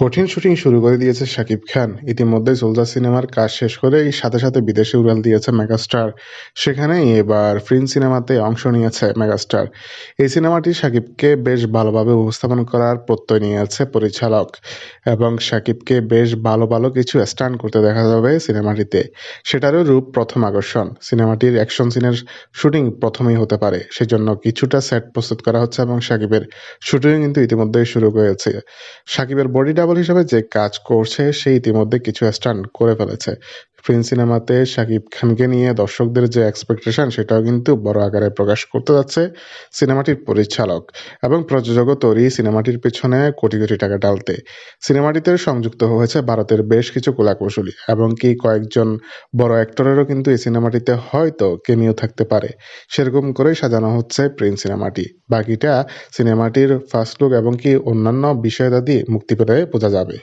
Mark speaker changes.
Speaker 1: কঠিন শুটিং শুরু করে দিয়েছে শাকিব খান। ইতিমধ্যে সোলজার সিনেমার কাজ শেষ করেই সাথে সাথে বিদেশে উড়াল দিয়েছে মেগাস্টার। সেখানেই এবার ফ্রিন সিনেমাতে অংশ নিয়েছে মেগাস্টার। এই সিনেমাটি শাকিবকে বেশ ভালোভাবে উপস্থাপন করার প্রত্যয় নিয়েছে পরিচালক এবং শাকিবকে বেশ ভালো ভালো কিছু স্টান্ট করতে দেখা যাবে সিনেমাটিতে। সেটারও রূপ প্রথম আকর্ষণ। সিনেমাটির অ্যাকশন সিনের শুটিং প্রথমেই হতে পারে। সেজন্য কিছুটা সেট প্রস্তুত করা হচ্ছে এবং শাকিবের শুটিং কিন্তু ইতিমধ্যেই শুরু হয়েছে। শাকিবের বডি ডাবল হিসেবে যে কাজ করছে, সে ইতিমধ্যে কিছু স্টান্ট করে ফেলেছে। প্রিন্স সিনেমাতে শাকিব খানকে নিয়ে দর্শকদের যে এক্সপেকটেশন সেটাও কিন্তু বড় আকারে প্রকাশ করতে যাচ্ছে সিনেমাটির পরিচালক এবং প্রযোজকও তৈরি সিনেমাটির পেছনে কোটি কোটি টাকা ডালতে। সিনেমাটিতে সংযুক্ত হয়েছে ভারতের বেশ কিছু কলাকৌশলী এবং কি কয়েকজন বড় অ্যাক্টরেরও কিন্তু এই সিনেমাটিতে হয়তো কেমিও থাকতে পারে। সেরকম করেই সাজানো হচ্ছে প্রিন্স সিনেমাটি। বাকিটা সিনেমাটির ফার্স্ট লুক এবং কি অন্যান্য বিষয়াদি মুক্তি পেলে বোঝা যাবে